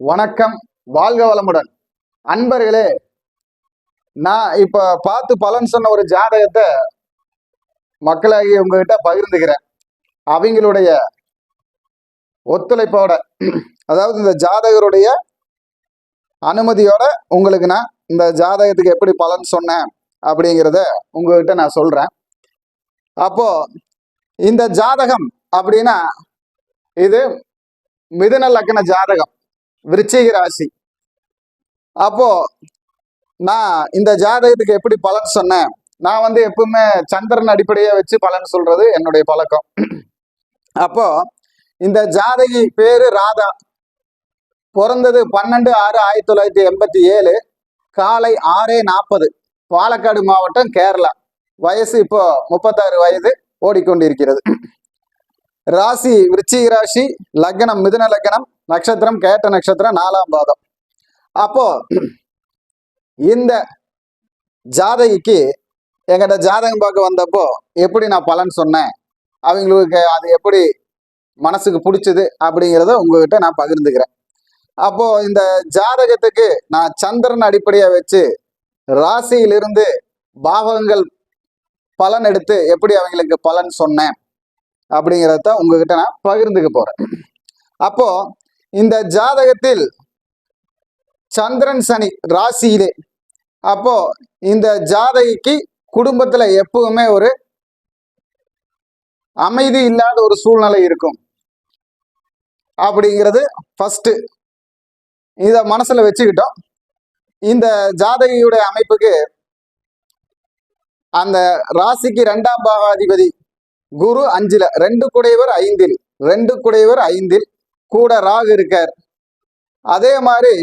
வணக்கம் வாழ்க வளமுடன். அன்பர்களே நான் இப்ப பார்த்து பலன் சொன்ன ஒரு ஜாதகத்தை மக்களாகி உங்ககிட்ட பகிர்ந்துக்கிறேன். அவங்களுடைய ஒத்துழைப்போட அதாவது இந்த ஜாதகருடைய அனுமதியோட உங்களுக்கு நான் இந்த ஜாதகத்துக்கு எப்படி பலன் சொன்னேன் அப்படிங்கிறத உங்ககிட்ட நான் சொல்றேன். அப்போ இந்த ஜாதகம் அப்படின்னா இது மிதுன லக்கண ஜாதகம். விருச்சிக ராசி அப்போ நான் இந்த ஜாதகத்துக்கு எப்படி பலன் சொன்னேன்? நான் வந்து எப்பவுமே சந்திரன் அடிப்படையாக வச்சு பலன் சொல்றது என்னுடைய பழக்கம். அப்போ இந்த ஜாதகி பேரு ராதா. பிறந்தது பன்னெண்டு ஆறு ஆயிரத்தி தொள்ளாயிரத்தி எண்பத்தி ஏழு காலை ஆறே நாற்பது பாலக்காடு மாவட்டம் கேரளா. வயசு இப்போ முப்பத்தாறு வயது ஓடிக்கொண்டிருக்கிறது. ராசி விருச்சிக ராசி லக்னம் மிதுன லக்னம் நட்சத்திரம் கேட்ட நட்சத்திரம் நாலாம் பாதம். அப்போ இந்த ஜாதகிக்கு எங்கிட்ட ஜாதகம் பார்க்க வந்தப்போ எப்படி நான் பலன் சொன்னேன்? அவங்களுக்கு அது எப்படி மனசுக்கு பிடிச்சது? அப்படிங்கிறத உங்ககிட்ட நான் பகிர்ந்துக்கிறேன். அப்போ இந்த ஜாதகத்துக்கு நான் சந்திரன் அடிப்படையா வச்சு ராசியிலிருந்து பாவகங்கள் பலன் எடுத்து எப்படி அவங்களுக்கு பலன் சொன்னேன்? அப்படிங்கிறத உங்ககிட்ட நான் பகிர்ந்துக்க போறேன். அப்போ இந்த ஜாதகத்தில் சந்திரன் சனி ராசியிலே. அப்போ இந்த ஜாதகிக்கு குடும்பத்துல எப்பவுமே ஒரு அமைதி இல்லாத ஒரு சூழ்நிலை இருக்கும். அப்படிங்கிறது ஃபர்ஸ்ட் இத மனசுல வச்சுக்கிட்டோம். இந்த ஜாதகியுடைய அமைப்புக்கு அந்த ராசிக்கு ரெண்டாம் பாகாதிபதி குரு அஞ்சுல ரெண்டு குடையவர் ஐந்தில் ரெண்டு குடையவர் ஐந்தில் கூட ராகு இருக்கார். அதே மாதிரி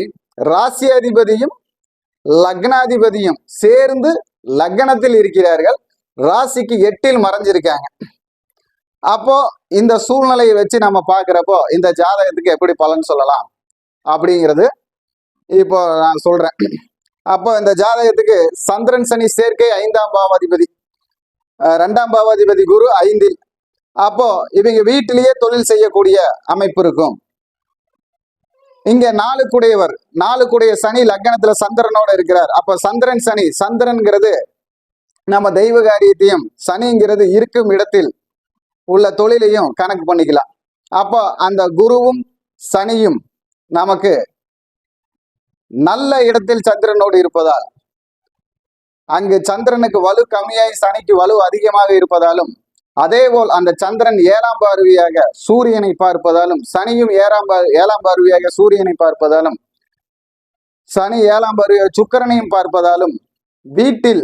ராசியாதிபதியும் லக்னாதிபதியும் சேர்ந்து லக்னத்தில் இருக்கிறார்கள். ராசிக்கு எட்டில் மறைஞ்சிருக்காங்க. அப்போ இந்த சூழ்நிலையை வச்சு நம்ம பார்க்குறப்போ இந்த ஜாதகத்துக்கு எப்படி பலன் சொல்லலாம் அப்படிங்கிறது இப்போ நான் சொல்றேன். அப்போ இந்த ஜாதகத்துக்கு சந்திரன் சனி சேர்க்கை ஐந்தாம் பாவாதிபதி. ரெண்டாம் பாவாதிபதி குரு ஐந்தில். அப்போ இவங்க வீட்டிலேயே தொழில் செய்யக்கூடிய அமைப்பு இருக்கும். இங்க நாலு குடையவர் நாலு குடைய சனி லக்னத்துல சந்திரனோட இருக்கிறார். அப்ப சந்திரன் சனி சந்திரன்கிறது நம்ம தெய்வ காரியத்தையும் சனிங்கிறது இருக்கும் இடத்தில் உள்ள தொழிலையும் கணக்கு பண்ணிக்கலாம். அப்போ அந்த குருவும் சனியும் நமக்கு நல்ல இடத்தில் சந்திரனோடு இருப்பதால் அங்கு சந்திரனுக்கு வலு கம்மியாய் சனிக்கு வலு அதிகமாக இருப்பதாலும் அதேபோல் அந்த சந்திரன் ஏழாம் பார்வையாக சூரியனை பார்ப்பதாலும் சனியும் ஏழாம் பார் ஏழாம் பார்வையாக சூரியனை பார்ப்பதாலும் சனி ஏழாம் பார்வையாக சுக்கிரனையும் பார்ப்பதாலும் வீட்டில்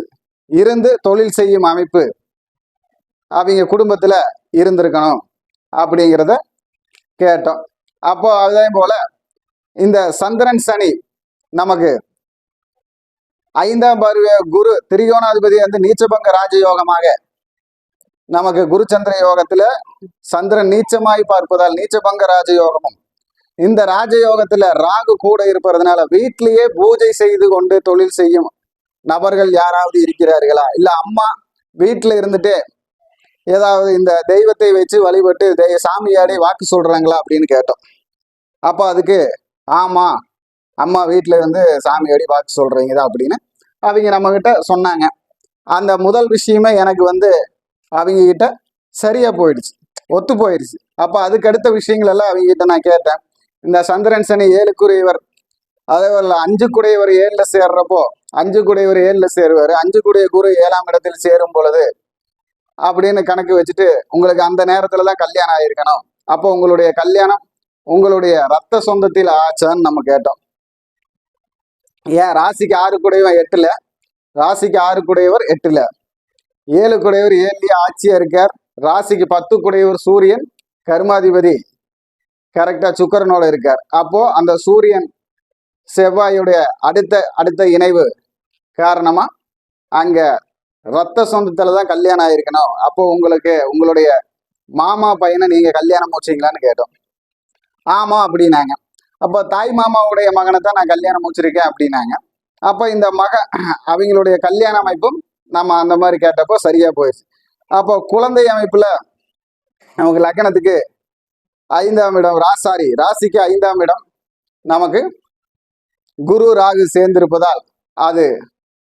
இருந்து தொழில் செய்யும் அமைப்பு அவங்க குடும்பத்துல இருந்திருக்கணும் அப்படிங்கிறத கேட்டோம். அப்போ அதே போல இந்த சந்திரன் சனி நமக்கு ஐந்தாம் பார்வை குரு திரிகோணாதிபதி வந்து நீச்சபங்க ராஜயோகமாக நமக்கு குருச்சந்திர யோகத்துல சந்திரன் நீச்சமாய் பார்ப்பதால் நீச்சபங்க ராஜயோகமும். இந்த ராஜயோகத்துல ராகு கூட இருப்பதுனால வீட்டிலேயே பூஜை செய்து கொண்டு தொழில் செய்யும் நபர்கள் யாராவது இருக்கிறார்களா? இல்ல அம்மா வீட்டுல இருந்துட்டு ஏதாவது இந்த தெய்வத்தை வச்சு வழிபட்டு தெய்வ சாமியாடி வாக்கு சொல்றாங்களா அப்படின்னு கேட்டோம். அப்போ அதுக்கு ஆமா அம்மா வீட்டில் இருந்து சாமியாடி வாக்கு சொல்றீங்க அப்படின்னு அவங்க நம்ம கிட்ட சொன்னாங்க. அந்த முதல் விஷயமே எனக்கு வந்து அவங்க கிட்ட சரியா போயிடுச்சு. ஒத்து போயிடுச்சு அப்போ அதுக்கு அடுத்த விஷயங்கள் எல்லாம் அவங்க கிட்ட நான் கேட்டேன். இந்த சந்திரன் சனி ஏழுக்குரியவர் அதே போல அஞ்சு குடையவர் ஏழுல சேர்றப்போ அஞ்சு குடையவர் ஏழுல சேருவார் அஞ்சு குடைய குரு ஏழாம் இடத்தில் சேரும் பொழுது அப்படின்னு கணக்கு வச்சுட்டு உங்களுக்கு அந்த நேரத்துல தான் கல்யாணம் ஆயிருக்கணும். அப்போ உங்களுடைய கல்யாணம் உங்களுடைய ரத்த சொந்தத்தில் ஆச்சான்னு நம்ம கேட்டோம். ஏன்? ராசிக்கு ஆறு குடையவன் எட்டுல ராசிக்கு ஆறு குடையவர் எட்டுல. ஏழு குடையவர் ஏழு ஆட்சியா இருக்கார். ராசிக்கு பத்து குடையவர் சூரியன் கர்மாதிபதி கரெக்டா சுக்கரனோட இருக்கார். அப்போ அந்த சூரியன் செவ்வாயுடைய அடுத்த அடுத்த இணைவு காரணமா அங்க ரத்த சொந்தத்துல தான் கல்யாணம் ஆயிருக்கணும். அப்போ உங்களுக்கு உங்களுடைய மாமா பையனை நீங்க கல்யாணம் முடிச்சிங்களான்னு கேட்டோம். ஆமா அப்படின்னாங்க. அப்போ தாய் மாமாவுடைய மகனை தான் நான் கல்யாணம் முடிச்சிருக்கேன் அப்படின்னாங்க. அப்போ இந்த மக அவங்களுடைய கல்யாண அமைப்பும் நம்ம அந்த மாதிரி கேட்டப்போ சரியா போயிடுச்சு. அப்போ குழந்தை அமைப்புல நமக்கு லக்னத்துக்கு ஐந்தாம் இடம் ராசாரி ராசிக்கு ஐந்தாம் இடம் நமக்கு குரு ராகு சேர்ந்திருப்பதால் அது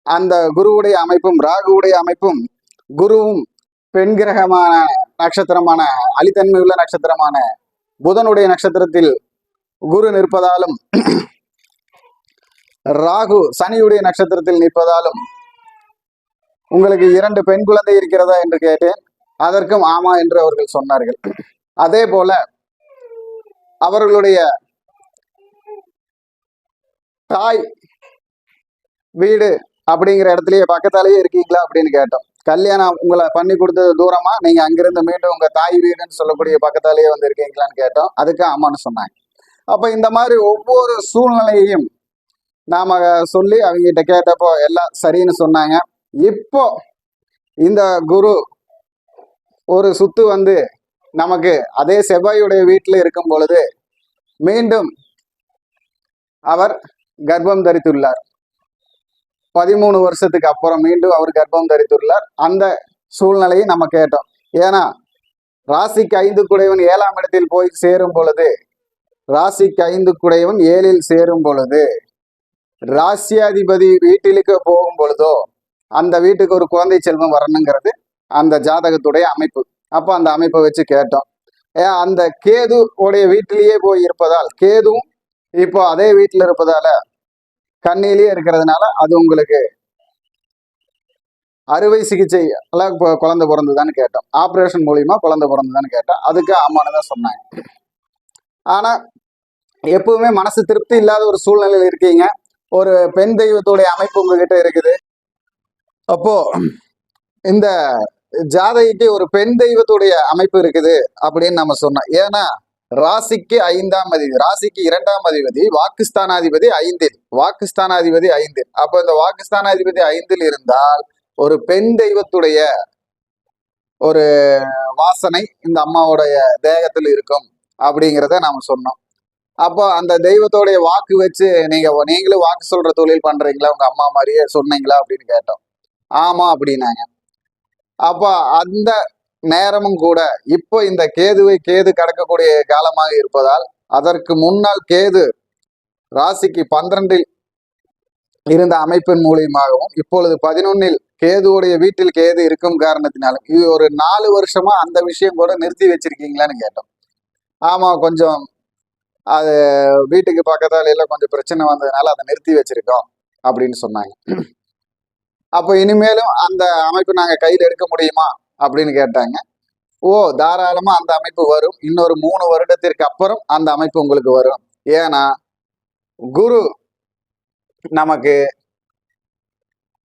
அந்த குருவுடைய அமைப்பும் ராகுவுடைய அமைப்பும் குருவும் பெண் கிரகமான நட்சத்திரமான அலித்தன்மை உள்ள நட்சத்திரமான புதனுடைய நட்சத்திரத்தில் குரு நிற்பதாலும் ராகு சனியுடைய நட்சத்திரத்தில் நிற்பதாலும் உங்களுக்கு இரண்டு பெண் குழந்தை இருக்கிறதா என்று கேட்டேன். அதற்கும் ஆமா என்று அவர்கள் சொன்னார்கள். அதே போல அவர்களுடைய தாய் வீடு அப்படிங்கிற இடத்துலயே பக்கத்தாலேயே இருக்கீங்களா அப்படின்னு கேட்டோம். கல்யாணம் உங்களை பண்ணி கொடுத்தது தூரமா? நீங்க அங்கிருந்து மீண்டும் உங்க தாய் வீடுன்னு சொல்லக்கூடிய பக்கத்தாலேயே வந்து இருக்கீங்களான்னு கேட்டோம். அதுக்கு ஆமான்னு சொன்னாங்க. அப்ப இந்த மாதிரி ஒவ்வொரு சூழ்நிலையையும் நாம சொல்லி அவங்க கிட்ட கேட்டப்போ எல்லாம் சரின்னு சொன்னாங்க. இப்போ இந்த குரு ஒரு சுத்து வந்து நமக்கு அதே செவ்வாயுடைய வீட்டில் இருக்கும் பொழுது மீண்டும் அவர் கர்ப்பம் தரித்துள்ளார். பதிமூணு வருஷத்துக்கு அப்புறம் மீண்டும் அவர் கர்ப்பம் தரித்துள்ளார். அந்த சூழ்நிலையை நம்ம கேட்டோம். ஏன்னா ராசிக்கு ஐந்து குடைவன் ஏழாம் இடத்தில் போய் சேரும் பொழுது ராசிக்கு ஐந்து குடைவன் ஏழில் சேரும் பொழுது ராசியாதிபதி வீட்டிலுக்கு போகும் பொழுதோ அந்த வீட்டுக்கு ஒரு குழந்தை செல்வம் வரணுங்கிறது அந்த ஜாதகத்துடைய அமைப்பு. அப்போ அந்த அமைப்பை வச்சு கேட்டோம். ஏன் அந்த கேது உடைய வீட்டிலேயே போய் இருப்பதால் கேதுவும் இப்போ அதே வீட்டில் இருப்பதால கண்ணிலேயே இருக்கிறதுனால அது உங்களுக்கு அறுவை சிகிச்சை எல்லாம் இப்போ குழந்தை பிறந்துதான்னு கேட்டோம். ஆப்ரேஷன் மூலியமா குழந்தை பிறந்துதான்னு கேட்டோம். அதுக்கு ஆமான்னு தான் சொன்னாங்க. ஆனா எப்பவுமே மனசு திருப்தி இல்லாத ஒரு சூழ்நிலையில் இருக்கீங்க. ஒரு பெண் தெய்வத்துடைய அமைப்பு உங்ககிட்ட இருக்குது. அப்போ இந்த ஜாதகிக்கு ஒரு பெண் தெய்வத்துடைய அமைப்பு இருக்குது அப்படின்னு நம்ம சொன்னோம். ஏன்னா ராசிக்கு ஐந்தாம் அதிபதி ராசிக்கு இரண்டாம் அதிபதி வாக்குஸ்தானாதிபதி ஐந்தில் வாக்குஸ்தானாதிபதி ஐந்தில். அப்போ இந்த வாக்குஸ்தானாதிபதி ஐந்தில் இருந்தால் ஒரு பெண் தெய்வத்துடைய ஒரு வாசனை இந்த அம்மாவுடைய தேகத்தில் இருக்கும் அப்படிங்கிறத நாம சொன்னோம். அப்போ அந்த தெய்வத்தோடைய வாக்கு வச்சு நீங்க நீங்களும் வாக்கு சொல்ற தொழில் பண்றீங்களா? உங்க அம்மா மாதிரியே சொன்னீங்களா? அப்படின்னு கேட்டோம். ஆமா அப்படின்னாங்க. அப்போ அந்த நேரமும் கூட இப்போ இந்த கேதுவை கேது கடக்கக்கூடிய காலமாக இருப்பதால் அதற்கு முன்னால் கேது ராசிக்கு பன்னிரண்டில் இருந்த அமைப்பின் மூலியமாகவும் இப்பொழுது பதினொன்னில் கேதுவுடைய வீட்டில் கேது இருக்கும் காரணத்தினாலும் இது ஒரு நாலு வருஷமா அந்த விஷயம் கூட நிறுத்தி வச்சிருக்கீங்களான்னு கேட்டோம். ஆமா கொஞ்சம் அது வீட்டுக்கு பக்கத்தால எல்லாம் கொஞ்சம் பிரச்சனை வந்ததுனால அதை நிறுத்தி வச்சிருக்கோம் அப்படின்னு சொன்னாங்க. அப்போ இனிமேலும் அந்த அமைப்பு நாங்கள் கையில் எடுக்க முடியுமா அப்படின்னு கேட்டாங்க. ஓ தாராளமாக அந்த அமைப்பு வரும். இன்னொரு மூணு வருடத்திற்கு அப்புறம் அந்த அமைப்பு உங்களுக்கு வரும். ஏன்னா குரு நமக்கு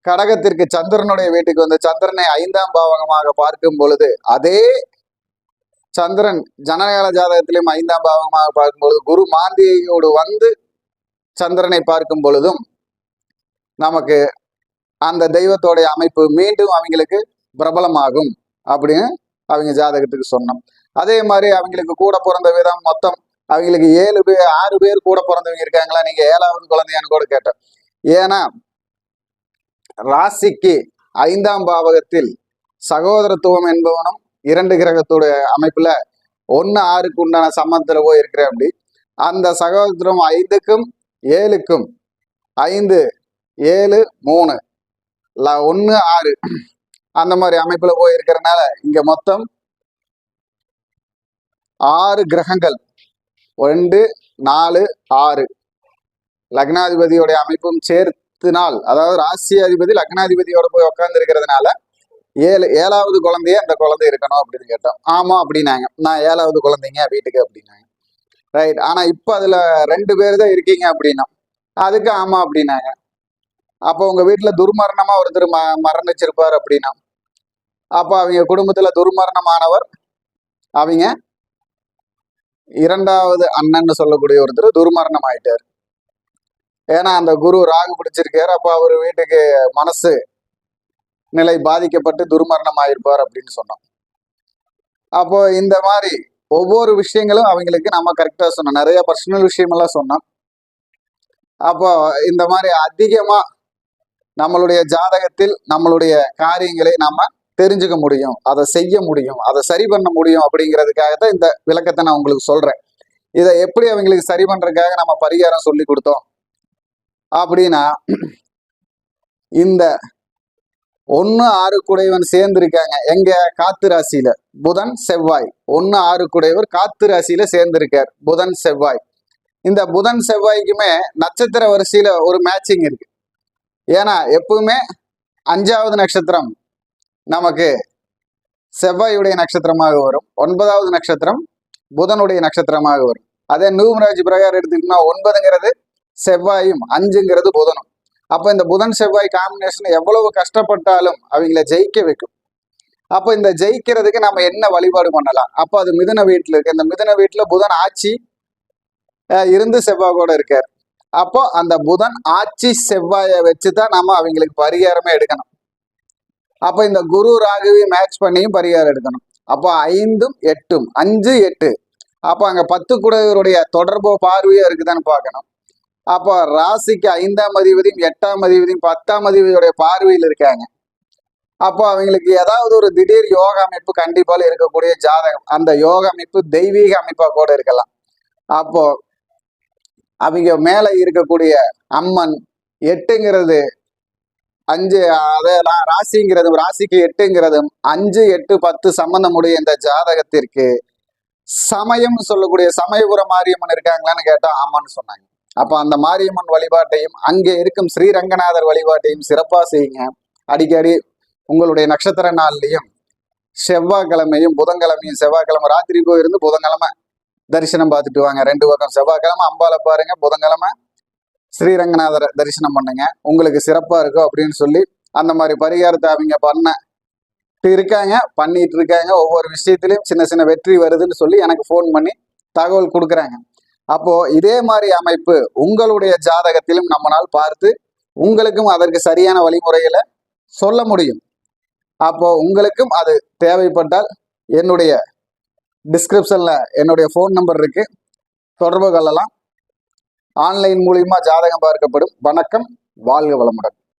கடகத்திற்கு சந்திரனுடைய வீட்டுக்கு வந்து சந்திரனை ஐந்தாம் பாவகமாக பார்க்கும் பொழுது அதே சந்திரன் ஜனநாயக ஜாதகத்திலையும் ஐந்தாம் பாவகமாக பார்க்கும் பொழுது குரு மாந்தியோடு வந்து சந்திரனை பார்க்கும் பொழுதும் நமக்கு அந்த தெய்வத்தோடைய அமைப்பு மீண்டும் அவங்களுக்கு பிரபலமாகும் அப்படின்னு அவங்க ஜாதகத்துக்கு சொன்னோம். அதே மாதிரி அவங்களுக்கு கூட பிறந்த விதம் மொத்தம் அவங்களுக்கு ஏழு பேர் ஆறு பேர் கூட பிறந்தவங்க இருக்காங்களா? நீங்க ஏழாவது குழந்தையான்னு கூட கேட்டேன். ஏன்னா ராசிக்கு ஐந்தாம் பாவகத்தில் சகோதரத்துவம் என்பவனும் இரண்டு கிரகத்தோட அமைப்புல ஒன்னு ஆறுக்கு உண்டான சம்மந்தத்துல போய் இருக்கிற அப்படி. அந்த சகோதரத்துவம் ஐந்துக்கும் ஏழுக்கும் ஐந்து ஏழு மூணு ல- ஆறு. அந்த மாதிரி அமைப்புல போய் இருக்கிறனால இங்க மொத்தம் ஆறு கிரகங்கள். ரெண்டு நாலு ஆறு. லக்னாதிபதியோடைய அமைப்பும் சேர்த்தினால் அதாவது ராசி அதிபதி லக்னாதிபதியோட போய் உட்கார்ந்து இருக்கிறதுனால ஏழு ஏழாவது குழந்தைய அந்த குழந்தை இருக்கணும் அப்படின்னு கேட்டோம். ஆமா அப்படின்னாங்க. நான் ஏழாவது குழந்தைங்க வீட்டுக்கு அப்படின்னாங்க. ரைட் ஆனா இப்ப அதுல ரெண்டு பேர் தான் இருக்கீங்க அப்படின்னா அதுக்கு ஆமா அப்படின்னாங்க. அப்போ உங்க வீட்டுல துர்மரணமா ஒருத்தர் ம மரணிச்சிருப்பார் அப்படின்னா அப்போ அவங்க குடும்பத்துல துர்மரணமானவர் அவங்க இரண்டாவது அண்ணன்னு சொல்லக்கூடிய ஒருத்தர் துர்மரணம் ஆயிட்டார் ஏன்னா அந்த குரு ராகு பிடிச்சிருக்காரு அப்போ அவர் வீட்டுக்கு மனசு நிலை பாதிக்கப்பட்டு துர்மரணம் ஆயிருப்பார் அப்படின்னு சொன்னோம். அப்போ இந்த மாதிரி ஒவ்வொரு விஷயங்களும் அவங்களுக்கு நம்ம கரெக்டாக சொன்னோம். நிறைய பர்சனல் விஷயமெல்லாம் சொன்னோம். அப்போ இந்த மாதிரி அதிகமாக நம்மளுடைய ஜாதகத்தில் நம்மளுடைய காரியங்களை நாம தெரிஞ்சுக்க முடியும் அதை செய்ய முடியும் அதை சரி பண்ண முடியும் அப்படிங்கிறதுக்காக தான் இந்த விளக்கத்தை நான் உங்களுக்கு சொல்றேன். இதை எப்படி அவங்களுக்கு சரி பண்றதுக்காக நம்ம பரிகாரம் சொல்லி கொடுத்தோம்? அப்படின்னா இந்த ஒன்னு ஆறு குடைவன் சேர்ந்திருக்காங்க. எங்க? காத்து ராசியில. புதன் செவ்வாய். ஒன்னு ஆறு குடைவர் காத்து ராசியில சேர்ந்திருக்கார். புதன் செவ்வாய். இந்த புதன் செவ்வாய்க்குமே நட்சத்திர வரிசையில ஒரு மேட்சிங் இருக்கு. ஏன்னா எப்பவுமே அஞ்சாவது நட்சத்திரம் நமக்கு செவ்வாயுடைய நட்சத்திரமாக வரும். ஒன்பதாவது நட்சத்திரம் புதனுடைய நட்சத்திரமாக வரும். அதே நூமராஜ் பிரகாரம் எடுத்துக்கிட்டோம்னா ஒன்பதுங்கிறது செவ்வாயும் அஞ்சுங்கிறது புதனும். அப்போ இந்த புதன் செவ்வாய் காம்பினேஷன் எவ்வளவு கஷ்டப்பட்டாலும் அவங்கள ஜெயிக்க வைக்கும். அப்போ இந்த ஜெயிக்கிறதுக்கு நம்ம என்ன வழிபாடு பண்ணலாம்? அப்போ அது மிதுன வீட்டில் இருக்கு. இந்த மிதுன வீட்டில் புதன் ஆட்சி இருந்து செவ்வாய் கூட இருக்கார். அப்போ அந்த புதன் ஆட்சி செவ்வாயை வச்சு தான் நம்ம அவங்களுக்கு பரிகாரமே எடுக்கணும். அப்போ இந்த குரு ராகுவி மேட்ச் பண்ணியும் பரிகாரம் எடுக்கணும். அப்போ ஐந்தும் எட்டும். அஞ்சு எட்டு. அப்போ அங்கே பத்து குடையவருடைய தொடர்பு பார்வையோ இருக்குதான்னு பார்க்கணும். அப்போ ராசிக்கு ஐந்தாம் அதிபதியும் எட்டாம் அதிபதியும் பத்தாம் அதிபதியுடைய பார்வையில் இருக்காங்க. அப்போ அவங்களுக்கு ஏதாவது ஒரு திடீர் யோக அமைப்பு கண்டிப்பாக இருக்கக்கூடிய ஜாதகம். அந்த யோக அமைப்பு தெய்வீக அமைப்பா கூட இருக்கலாம். அப்போ அவங்க மேலே இருக்கக்கூடிய அம்மன் எட்டுங்கிறது அஞ்சு அதெல்லாம் ராசிங்கிறதும் ராசிக்கு எட்டுங்கிறதும் அஞ்சு எட்டு பத்து சம்பந்தமுடைய இந்த ஜாதகத்திற்கு சமயம் சொல்லக்கூடிய சமயபுர மாரியம்மன் இருக்காங்களான்னு கேட்டா ஆமான்னு சொன்னாங்க. அப்ப அந்த மாரியம்மன் வழிபாட்டையும் அங்கே இருக்கும் ஸ்ரீரங்கநாதர் வழிபாட்டையும் சிறப்பா செய்யுங்க. அடிக்கடி உங்களுடைய நட்சத்திர நாள்லையும் செவ்வாய்க்கிழமையும் புதன்கிழமையும் செவ்வாய்க்கிழமை ராத்திரி போயிருந்து புதன்கிழமை தரிசனம் பார்த்துட்டு வாங்க. ரெண்டு பக்கம் செவ்வாய்க்கிழமை அம்பாலை பாருங்க புதன்கிழமை. ஸ்ரீரங்கநாதரை தரிசனம் பண்ணுங்க. உங்களுக்கு சிறப்பாக இருக்கும் அப்படின்னு சொல்லி அந்த மாதிரி பரிகாரத்தை அவங்க பண்ண இருக்காங்க பண்ணிட்டு இருக்காங்க. ஒவ்வொரு விஷயத்திலையும் சின்ன சின்ன வெற்றி வருதுன்னு சொல்லி எனக்கு ஃபோன் பண்ணி தகவல் கொடுக்குறாங்க. அப்போ இதே மாதிரி அமைப்பு உங்களுடைய ஜாதகத்திலும் நம்மளால் பார்த்து உங்களுக்கும் அதற்கு சரியான வழிமுறைகளை சொல்ல முடியும். அப்போ உங்களுக்கும் அது தேவைப்பட்டால் என்னுடைய டிஸ்கிரிப்ஷனில் என்னுடைய ஃபோன் நம்பர் இருக்குது தொடர்பு கொள்ளலாம். ஆன்லைன் மூலியமா ஜாதகம் பார்க்கப்படும். வணக்கம். வாழ்க வளமுடன்.